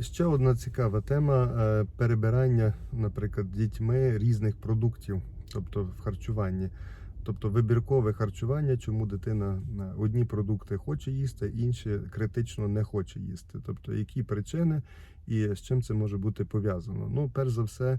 Ще одна цікава тема е, перебирання, наприклад, дітьми різних продуктів, тобто в харчуванні. Тобто вибіркове харчування, чому дитина на одні продукти хоче їсти, інші критично не хоче їсти. Тобто, які причини і з чим це може бути пов'язано. Ну, перш за все, е, е,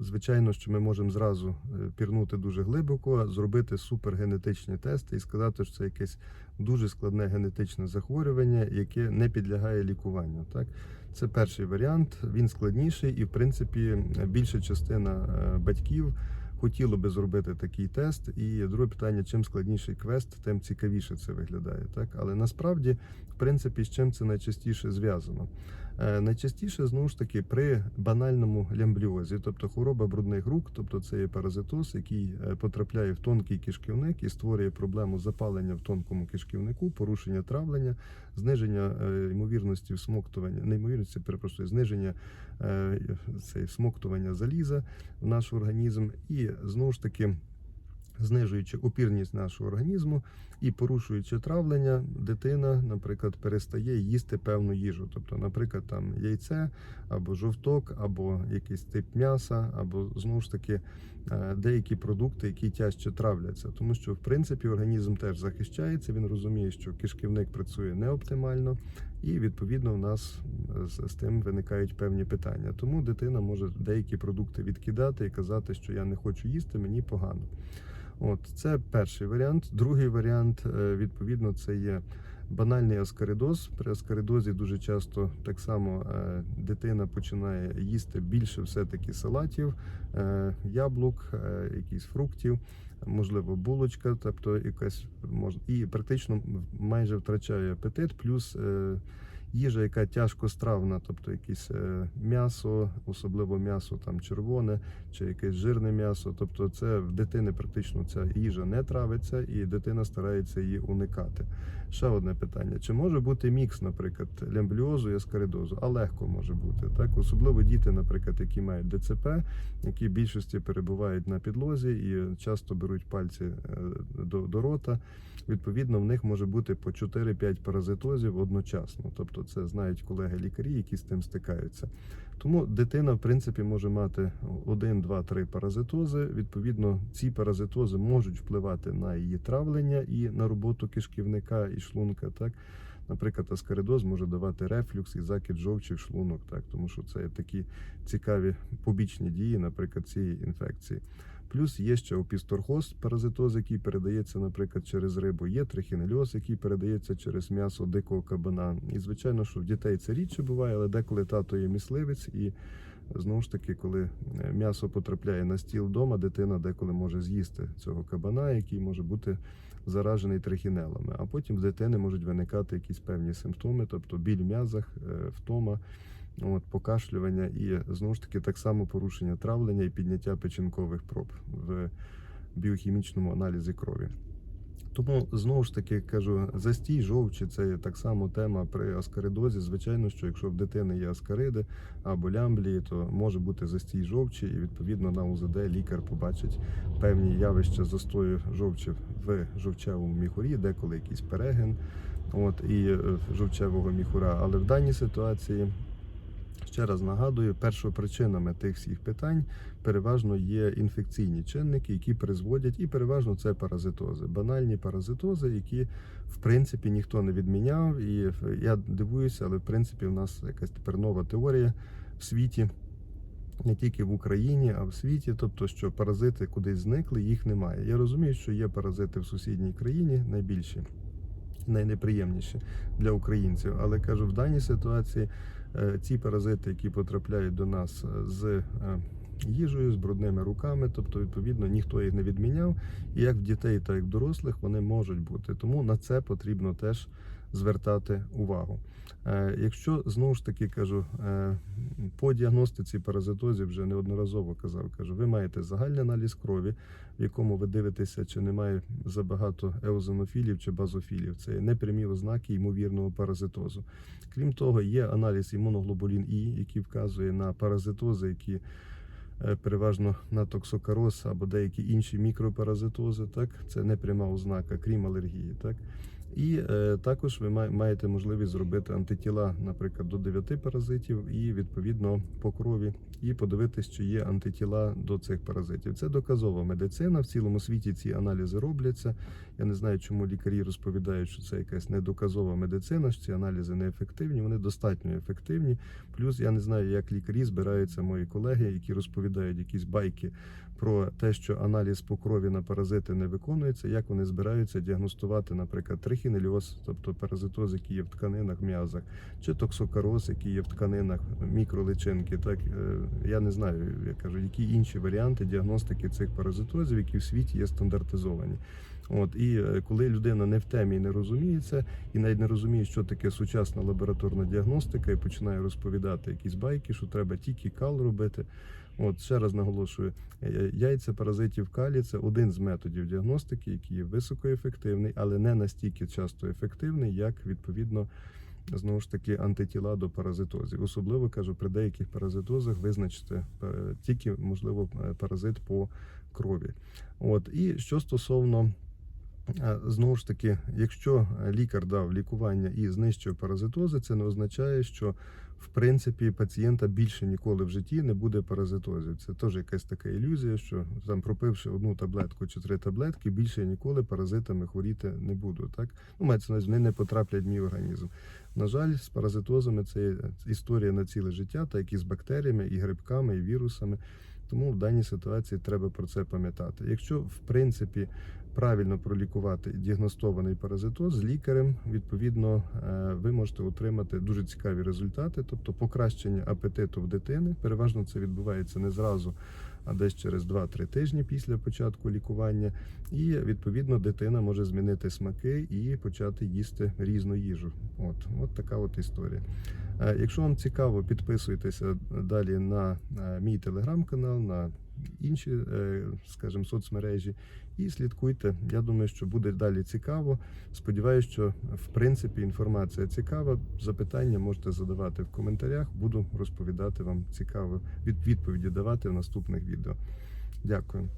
звичайно, що ми можемо зразу е, пірнути дуже глибоко, зробити супергенетичні тести і сказати, що це якесь дуже складне генетичне захворювання, яке не підлягає лікуванню. Так, це перший варіант. Він складніший, і в принципі більша частина е, батьків хотіло би зробити такий тест. І друге питання: чим складніший квест, тим цікавіше це виглядає. Так, але насправді, в принципі, з чим це найчастіше зв'язано. Е, Найчастіше знову ж таки при банальному лямбліозі, тобто хвороба брудних рук, тобто це є паразитоз, який е, потрапляє в тонкий кишківник і створює проблему запалення в тонкому кишківнику, порушення травлення, зниження е, ймовірності всмоктування, не ймовірності, перепрошую, зниження цей, всмоктування заліза в наш організм, і знову ж таки. Знижуючи опірність нашого організму і порушуючи травлення, дитина, наприклад, перестає їсти певну їжу. Тобто, наприклад, там яйце або жовток, або якийсь тип м'яса, або знову ж таки е, деякі продукти, які тяжче травляться. Тому що в принципі організм теж захищається. Він розуміє, що кишківник працює неоптимально, і відповідно в нас з, з тим виникають певні питання. Тому дитина може деякі продукти відкидати і казати, що я не хочу їсти, мені погано. От це перший варіант. Другий варіант, е, відповідно, це є банальний аскаридоз. При аскаридозі дуже часто так само е, дитина починає їсти більше все-таки салатів, е, яблук, якісь фруктів, можливо, булочка, тобто якась мож... і практично майже втрачає апетит, плюс. Їжа, яка тяжко стравна, тобто якесь е, м'ясо, особливо м'ясо там червоне чи якесь жирне м'ясо. Тобто, це в дитини практично ця їжа не травиться, і дитина старається її уникати. Ще одне питання: чи може бути мікс, наприклад, лямбліозу і аскаридозу? А легко може бути. Так, особливо діти, наприклад, які мають ДЦП, які в більшості перебувають на підлозі і часто беруть пальці е, до, до рота. Відповідно, в них може бути по 4-5 паразитозів одночасно. Тобто, це знають колеги-лікарі, які з тим стикаються. Тому дитина, в принципі, може мати 1, 2, 3 паразитози. Відповідно, ці паразитози можуть впливати на її травлення і на роботу кишківника і шлунка. Так, наприклад, аскаридоз може давати рефлюкс і закид жовчі в шлунок, так тому що це такі цікаві побічні дії, наприклад, цієї інфекції. Плюс є ще опісторхоз, паразитоз, який передається, наприклад, через рибу. Є трихінельоз, який передається через м'ясо дикого кабана. І звичайно, що в дітей це рідше буває, але деколи тато є мисливець, і знову ж таки, коли е, м'ясо потрапляє на стіл вдома, дитина деколи може з'їсти цього кабана, який може бути заражений трихінелами. А потім в дитини можуть виникати якісь певні симптоми, тобто біль в м'язах, е, втома. От, покашлювання і знову ж таки так само порушення травлення і підняття печінкових проб в біохімічному аналізі крові. Тому знову ж таки кажу, застій жовчі це так само тема при аскаридозі. Звичайно, що якщо в дитини є аскариди або лямблії, то може бути застій жовчі, і відповідно на УЗД лікар побачить певні явища застою жовчі в жовчевому міхурі, деколи якийсь перегин, от і е, жовчевого міхура. Але в даній ситуації. Ще раз нагадую, першопричинами тих всіх питань переважно є інфекційні чинники, які призводять, і переважно це паразитози, банальні паразитози, які в принципі ніхто не відміняв. І я дивуюся, але в принципі в нас якась тепер нова теорія в світі. Не тільки в Україні, а в світі, тобто, що паразити кудись зникли, їх немає. Я розумію, що є паразити в сусідній країні найбільші, найнеприємніші для українців. Але кажу, в даній ситуації ці паразити, які потрапляють до нас е, з е, їжею, з брудними руками, тобто, відповідно, ніхто їх не відміняв. І як в дітей, так і в дорослих вони можуть бути. Тому на це потрібно теж звертати увагу. Е, Якщо знову ж таки кажу, е, по діагностиці паразитозів вже неодноразово казав, кажу, ви маєте загальний аналіз крові, в якому ви дивитеся, чи немає забагато еозинофілів чи базофілів. Це непрямі ознаки ймовірного паразитозу. Крім того, є аналіз імуноглобулін І, який вказує на паразитози, які переважно на токсокароз або деякі інші мікропаразитози. Так, це непряма ознака, крім алергії. Так. І е, також ви маєте можливість зробити антитіла, наприклад, до 9 паразитів, і відповідно по крові, і подивитись, чи є антитіла до цих паразитів. Це доказова медицина. В цілому світі ці аналізи робляться. Я не знаю, чому лікарі розповідають, що це якась недоказова медицина, що ці аналізи неефективні. Вони достатньо ефективні. Плюс я не знаю, як лікарі збираються мої колеги, які розповідають якісь байки про те, що аналіз по крові на паразити не виконується, як вони збираються діагностувати, наприклад, трихінельоз, тобто паразитоз, який є в тканинах, м'язах, чи токсокароз, який є в тканинах, мікроличинки. Так е, я не знаю, я кажу, які інші варіанти діагностики цих паразитозів, які в світі є стандартизовані. От і е, коли людина не в темі і не розуміється, і навіть не розуміє, що таке сучасна лабораторна діагностика, і починає розповідати якісь байки, що треба тільки кал робити. От ще раз наголошую, е, яйця паразитів калі це один з методів діагностики, який є високоефективний, але не настільки часто ефективний, як відповідно. Знову ж таки, антитіла до паразитозів. Особливо кажу, при деяких паразитозах визначити е, тільки можливо е, паразит по крові. От і що стосовно е, знову ж таки, якщо лікар дав лікування і знищив паразитози, це не означає, що в принципі пацієнта більше ніколи в житті не буде паразитозів. Це теж якась така ілюзія, що там пропивши одну таблетку чи три таблетки, більше ніколи паразитами хворіти не буду. Так ну мається на вони не потраплять в мій організм. На жаль, з паразитозами це історія на ціле життя, так і з бактеріями, і грибками, і вірусами. Тому в даній ситуації треба про це пам'ятати. Якщо в принципі правильно пролікувати діагностований паразитоз з лікарем, відповідно е, ви можете отримати дуже цікаві результати, тобто покращення апетиту в дитини. Переважно це відбувається не зразу, а десь через 2-3 тижні після початку лікування. І відповідно дитина може змінити смаки і почати їсти різну їжу. От, от така от історія. Е, Якщо вам цікаво, підписуйтеся далі на е, мій телеграм-канал, на інші, е, скажімо, соцмережі і слідкуйте. Я думаю, що буде далі цікаво. Сподіваюсь, що в принципі інформація цікава. Запитання можете задавати в коментарях. Буду розповідати вам цікаво від відповіді давати в наступних відео. Дякую.